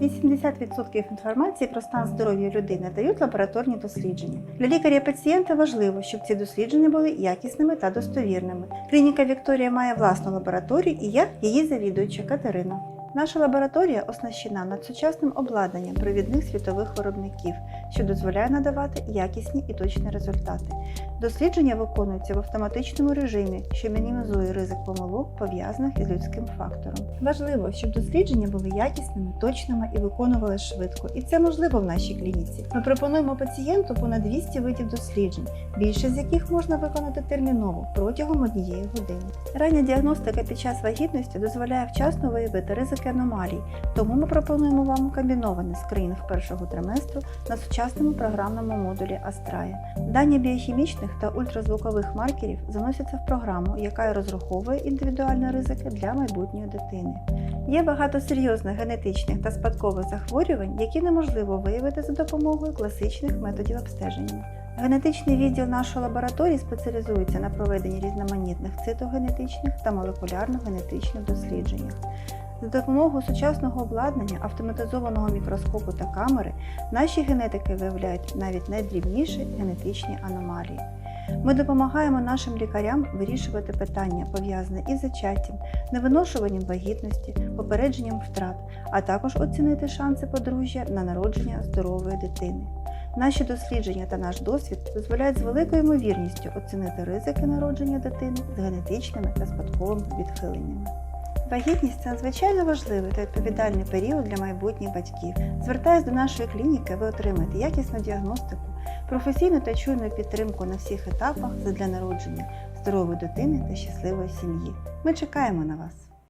80% інформації про стан здоров'я людини дають лабораторні дослідження. Для лікаря і пацієнта важливо, щоб ці дослідження були якісними та достовірними. Клініка Вікторія має власну лабораторію і я її завідуюча Катерина. Наша лабораторія оснащена надсучасним обладнанням провідних світових виробників, що дозволяє надавати якісні і точні результати. Дослідження виконуються в автоматичному режимі, що мінімізує ризик помилок, пов'язаних із людським фактором. Важливо, щоб дослідження були якісними, точними і виконували швидко. І це можливо в нашій клініці. Ми пропонуємо пацієнту понад 200 видів досліджень, більше з яких можна виконати терміново протягом однієї години. Рання діагностика під час вагітності дозволяє вчасно виявити ризики аномалій, тому ми пропонуємо вам комбінований скринінг першого триместру на сучасному програмному модулі Астрая. Дані біохімічних та ультразвукових маркерів заносяться в програму, яка розраховує індивідуальні ризики для майбутньої дитини. Є багато серйозних генетичних та спадкових захворювань, які неможливо виявити за допомогою класичних методів обстеження. Генетичний відділ нашої лабораторії спеціалізується на проведенні різноманітних цитогенетичних та молекулярно-генетичних дослідженнях. За допомогою сучасного обладнання, автоматизованого мікроскопу та камери, наші генетики виявляють навіть найдрібніші генетичні аномалії. Ми допомагаємо нашим лікарям вирішувати питання, пов'язані із зачаттям, невиношуванням вагітності, попередженням втрат, а також оцінити шанси подружжя на народження здорової дитини. Наші дослідження та наш досвід дозволяють з великою ймовірністю оцінити ризики народження дитини з генетичними та спадковими відхиленнями. Вагітність це надзвичайно важливий та відповідальний період для майбутніх батьків. Звертаясь до нашої клініки, ви отримаєте якісну діагностику, професійну та чуйну підтримку на всіх етапах для народження здорової дитини та щасливої сім'ї. Ми чекаємо на вас.